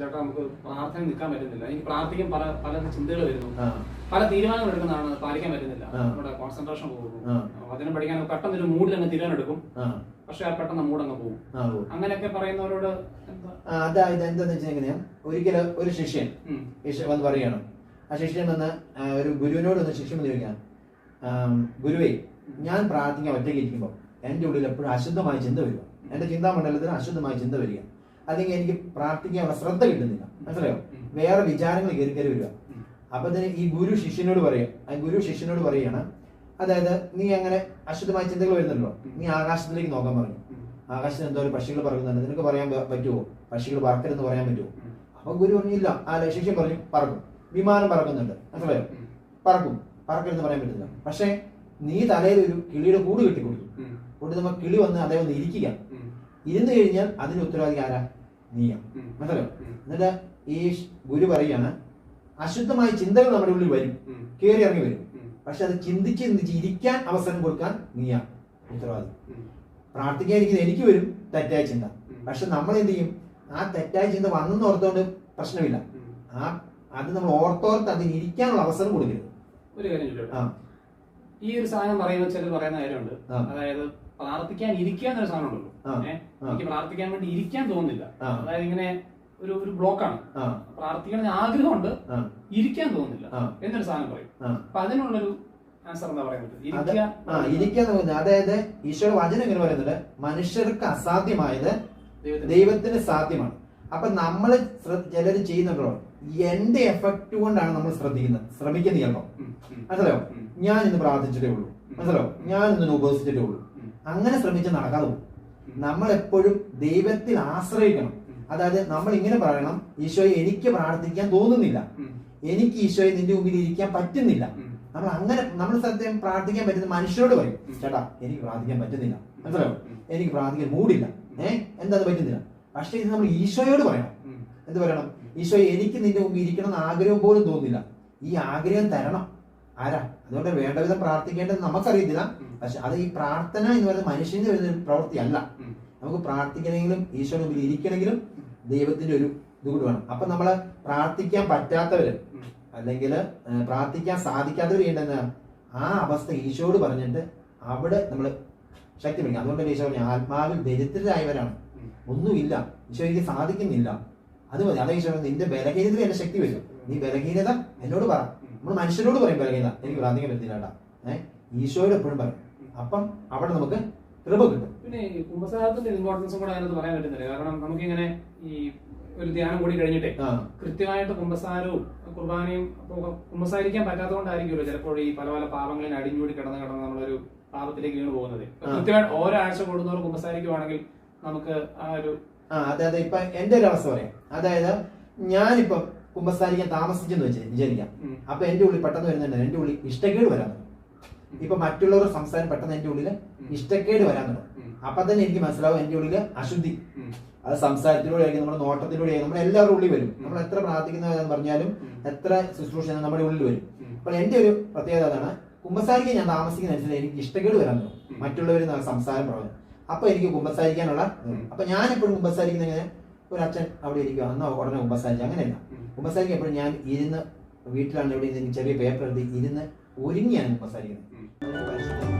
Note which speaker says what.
Speaker 1: ചേട്ടാ നമുക്ക് പ്രാർത്ഥന നിൽക്കാൻ പറ്റുന്നില്ല. എനിക്ക് പ്രാർത്ഥിക്കും പല പല ചിന്തകൾ വരുന്നു. പല തീരുമാനങ്ങൾ എടുക്കുന്നതാണ് പാലിക്കാൻ പറ്റുന്നില്ല. നമ്മുടെ കോൺസെൻട്രേഷൻ
Speaker 2: പോകുന്നു
Speaker 1: വചനം പഠിക്കാൻ പെട്ടെന്ന് ഒരു മൂഡിൽ അങ്ങ് തീരുമാനം പക്ഷെ ആ പെട്ടെന്ന് മൂടങ്ങ് പോകും. അങ്ങനെയൊക്കെ പറയുന്നവരോട്
Speaker 2: അതായത് എന്താന്ന് വെച്ചാൽ എങ്ങനെയാ ഒരിക്കലും ഒരു ശിഷ്യൻ. വന്ന് പറയണം ആ ശിഷ്യൻ വന്ന് ഒരു ഗുരുവിനോട് ഒന്ന് ശിഷ്യൻ വന്ന് ചോദിക്കാം ഗുരുവേ ഞാൻ പ്രാർത്ഥിക്കാൻ ഒറ്റയ്ക്ക് ഇരിക്കുമ്പോൾ എന്റെ ഉള്ളിൽ എപ്പോഴും അശുദ്ധമായ ചിന്ത വരിക. എന്റെ ചിന്താമണ്ഡലത്തിൽ അശുദ്ധമായ ചിന്ത വരിക. അല്ലെങ്കിൽ എനിക്ക് പ്രാർത്ഥിക്കാനുള്ള ശ്രദ്ധ കിട്ടുന്നില്ല. മനസ്സിലായോ. വേറെ വിചാരങ്ങൾ കയറി കയറി വരിക. അപ്പൊ തന്നെ ഈ ഗുരു ശിഷ്യനോട് പറയാം ആ ഗുരു ശിഷ്യനോട് പറയാണ് അതായത് നീ അങ്ങനെ അശുദ്ധമായ ചിന്തകൾ വരുന്നുണ്ടല്ലോ. നീ ആകാശത്തിലേക്ക് നോക്കാൻ പറഞ്ഞു. ആകാശത്തിന് എന്തോ ഒരു പക്ഷികൾ പറക്കുന്നുണ്ട് നിനക്ക് പറയാൻ പറ്റുമോ പക്ഷികൾ പറക്കരുതെന്ന് പറയാൻ പറ്റുമോ. അപ്പൊ ഗുരു പറഞ്ഞില്ല ആ ശിഷ്യൻ പറഞ്ഞു പറക്കും. വിമാനം പറക്കുന്നുണ്ട്. മനസ്സിലായോ. പറക്കും. പറക്കരുതെന്ന് പറയാൻ പറ്റില്ല. പക്ഷേ നീ തലയിൽ ഒരു കിളിയുടെ കൂട് കെട്ടി
Speaker 1: കൊണ്ട്
Speaker 2: നമ്മൾ കിളി വന്ന് അതേ വന്ന് ഇരിക്കുക. ഇരുന്ന് കഴിഞ്ഞാൽ അതിന് ഉത്തരവാദി ആരാ? നീയാ.
Speaker 1: മനസ്സിലോ.
Speaker 2: എന്നിട്ട് ഈ ഗുരു പറയാണ് അശുദ്ധമായ ചിന്തകൾ നമ്മുടെ ഉള്ളിൽ വരും. കയറി ഇറങ്ങി വരും. പക്ഷെ അത് ചിന്തിച്ച് ചിന്തിച്ച് ഇരിക്കാൻ അവസരം കൊടുക്കാൻ നീയാ. ഉത്തരവാദി.
Speaker 1: പ്രാർത്ഥിക്കാതിരിക്കുന്ന
Speaker 2: പ്രാർത്ഥിക്കാൻ ഇരിക്കുന്നത് എനിക്ക് വരും തെറ്റായ ചിന്ത. പക്ഷെ നമ്മൾ എന്ത് ചെയ്യും? ആ തെറ്റായ ചിന്ത വന്നെന്ന് ഓർത്തോണ്ട് പ്രശ്നമില്ല. ആ അത് നമ്മൾ ഓർത്തോർത്ത് അതിന് ഇരിക്കാനുള്ള അവസരം കൊടുക്കരുത്.
Speaker 1: ഒരു കാര്യം ഈ ഒരു സാധനം പറയുന്ന ചിലർ പറയുന്ന കാര്യമുണ്ട്. അതായത് പ്രാർത്ഥിക്കാൻ ഇരിക്കാൻ ഒരു സാധനം ഉണ്ടല്ലോ. എനിക്ക് പ്രാർത്ഥിക്കാൻ വേണ്ടി ഇരിക്കാൻ തോന്നുന്നില്ല. അതായത് ഇങ്ങനെ ഒരു ഒരു ബ്ലോക്കാണ്.
Speaker 2: പ്രാർത്ഥിക്കണമെന്ന്
Speaker 1: പ്രാർത്ഥിക്കണം ആഗ്രഹമുണ്ട് ഇരിക്കാൻ തോന്നുന്നില്ല. എന്നൊരു സാധനം പറയും. അപ്പൊ അതിനുള്ളൊരു
Speaker 2: ഇരിക്കാൻ തോന്നുന്നത് അതായത് ഈശോയുടെ വചനം ഇങ്ങനെ പറയുന്നുണ്ട്? മനുഷ്യർക്ക് അസാധ്യമായത്
Speaker 1: ദൈവത്തിന്.
Speaker 2: സാധ്യമാണ്. അപ്പൊ നമ്മൾ ചിലർ ചെയ്യുന്നുണ്ടോ എന്റെ എഫക്ട് കൊണ്ടാണ് നമ്മൾ ശ്രദ്ധിക്കുന്നത്. ശ്രമിക്കുന്നത് ചിലപ്പോ
Speaker 1: ഉം, ഉം,
Speaker 2: മനസ്സിലായോ? ഞാൻ ഇന്ന് പ്രാർത്ഥിച്ചിട്ടേ ഉള്ളൂ. മനസ്സിലായോ? ഞാൻ ഇന്ന് ഉപസിച്ചിട്ടേ ഉള്ളൂ. അങ്ങനെ ശ്രമിച്ച് നടക്കാതെ പോകും. നമ്മൾ എപ്പോഴും ദൈവത്തിൽ ആശ്രയിക്കണം. അതായത് നമ്മൾ ഇങ്ങനെ പറയണം ഈശോയെ എനിക്ക് പ്രാർത്ഥിക്കാൻ തോന്നുന്നില്ല. എനിക്ക് ഈശോയെ നിന്റെ മുമ്പിൽ ഇരിക്കാൻ പറ്റുന്നില്ല. നമ്മൾ അങ്ങനെ നമ്മൾ സത്യം പ്രാർത്ഥിക്കാൻ പറ്റുന്ന മനുഷ്യരോട് പറയും ചേട്ടാ എനിക്ക് പ്രാർത്ഥിക്കാൻ പറ്റുന്നില്ല.
Speaker 1: മനസ്സിലാവും
Speaker 2: എനിക്ക് പ്രാർത്ഥിക്കാൻ മൂടില്ല. ഏ? എന്താ പറ്റുന്നില്ല? പക്ഷേ ഇത് നമ്മൾ ഈശോയോട് പറയണം. എന്ത് പറയണം? ഈശോയെ എനിക്ക് നിന്റെ മുമ്പിൽ ഇരിക്കണം എന്ന് ആഗ്രഹം പോലും തോന്നുന്നില്ല. ഈ ആഗ്രഹം തരണം. ആരാ? അതുകൊണ്ട് വേണ്ട വിധം പ്രാർത്ഥിക്കേണ്ടത് നമുക്കറിയത്തില്ല. പക്ഷെ അത് ഈ പ്രാർത്ഥന എന്ന് പറയുന്നത് മനുഷ്യന് വരുന്ന ഒരു പ്രവൃത്തി
Speaker 1: അല്ല
Speaker 2: നമുക്ക് പ്രാർത്ഥിക്കണമെങ്കിലും ഈശോയുടെ മുമ്പിൽ ഇരിക്കണമെങ്കിലും ദൈവത്തിന്റെ ഒരു ഇത് കൂടി വേണം. അപ്പൊ നമ്മൾ പ്രാർത്ഥിക്കാൻ പറ്റാത്തവര് അല്ലെങ്കിൽ പ്രാർത്ഥിക്കാൻ സാധിക്കാത്തവർ ചെയ്യേണ്ടത് ആ അവസ്ഥ ഈശോയോട് പറഞ്ഞിട്ട് അവിടെ നമ്മൾ ശക്തി പിടിക്കും അതുകൊണ്ട് ഈശോ പറഞ്ഞു ആത്മാവിൽ ദരിദ്രരായവരാണ്. ഒന്നുമില്ല. ഈശോ എനിക്ക് സാധിക്കുന്നില്ല. അത് മതി. അതാ ഈശോ നിന്റെ ബലഹീനതയിൽ എന്റെ ശക്തി വരും. നീ ബലഹീനത എന്നോട് പറ. നമ്മൾ മനുഷ്യനോട് പറയും ബലഹീനത എനിക്ക് പ്രാർത്ഥിക്കാൻ പറ്റില്ല ഏഹ് ഈശോയോട് എപ്പോഴും പറയും. അപ്പം അവിടെ നമുക്ക് കൃപ കിട്ടും.
Speaker 1: പിന്നെ കുംഭസാരത്തിന്റെ ഇമ്പോർട്ടൻസും കൂടെ അതിനകത്ത് പറയാൻ പറ്റുന്നില്ല. കാരണം നമുക്കിങ്ങനെ ഈ ഒരു ധ്യാനം കൂടി കഴിഞ്ഞിട്ടേ കൃത്യമായിട്ട് കുംഭസാരവും കുർബാനയും കുംഭസാരിക്കാൻ പറ്റാത്തതുകൊണ്ടായിരിക്കുമല്ലോ ചിലപ്പോൾ ഈ പല പല പാപങ്ങളിൽ അടിഞ്ഞൂടി കിടന്ന് കിടന്ന് നമ്മളൊരു പാപത്തിലേക്ക് വീണ് പോകുന്നത്. കൃത്യമായിട്ട് ഓരോ ആഴ്ച കൂടുന്നവർ കുംഭസാരിക്കുവാണെങ്കിൽ നമുക്ക് ആ ഒരു
Speaker 2: ആ അതെ അതെ. ഇപ്പൊ എന്റെ ഒരു അവസ്ഥ പറയാം. അതായത് ഞാനിപ്പം കുമ്പസാരിക്കാൻ താമസിച്ചെന്ന് വെച്ച് വിചാരിക്കാം അപ്പൊ എന്റെ ഉള്ളിൽ പെട്ടെന്ന് വരുന്നുണ്ട് എന്റെ ഉള്ളിൽ ഇഷ്ടക്കേട് വരാൻ ഇപ്പൊ മറ്റുള്ളവരുടെ സംസാരം പെട്ടെന്ന് എന്റെ ഉള്ളിൽ ഇഷ്ടക്കേട് വരാൻ തുടങ്ങും. അപ്പൊ തന്നെ എനിക്ക് മനസ്സിലാവും എന്റെ ഉള്ളിൽ അശുദ്ധി. അത് സംസാരത്തിലൂടെ ആയിരിക്കും നമ്മുടെ നോട്ടത്തിലൂടെ ആയിരിക്കും നമ്മുടെ എല്ലാവരുടെ ഉള്ളിൽ വരും. നമ്മൾ എത്ര പ്രാർത്ഥിക്കുന്നതെന്ന് പറഞ്ഞാലും എത്ര ശുശ്രൂഷ നമ്മുടെ ഉള്ളിൽ വരും.
Speaker 1: അപ്പൊ
Speaker 2: അപ്പോൾ എന്റെ ഒരു പ്രത്യേകത അതാണ് കുമ്പസാരിക്കാൻ ഞാൻ താമസിക്കുന്ന അനുസരിച്ച് എനിക്ക് ഇഷ്ടക്കേട് വരാൻ തുടങ്ങും. മറ്റുള്ളവരിൽ നിന്ന് സംസാരം പറഞ്ഞു അപ്പൊ എനിക്ക് കുമ്പസാരിക്കാനുള്ള. അപ്പൊ ഞാൻ എപ്പോഴും കുമ്പസാരിക്കുന്ന എങ്ങനെ ഒരു അച്ഛൻ അവിടെ ഇരിക്കുക എന്നാ ഉടനെ കുമ്പസാരിക്കുക അങ്ങനെയല്ല
Speaker 1: ഉം.
Speaker 2: എപ്പോഴും ഞാൻ ഇരുന്ന് വീട്ടിലാണ് എവിടെ ഇരുന്ന് ചെറിയ പേപ്പർ എടുത്ത് ഇരുന്ന് ഒരുങ്ങിയാണ് കുമ്പസാരിക്കുന്നത്
Speaker 1: ഉം.
Speaker 2: പരിശുദ്ധ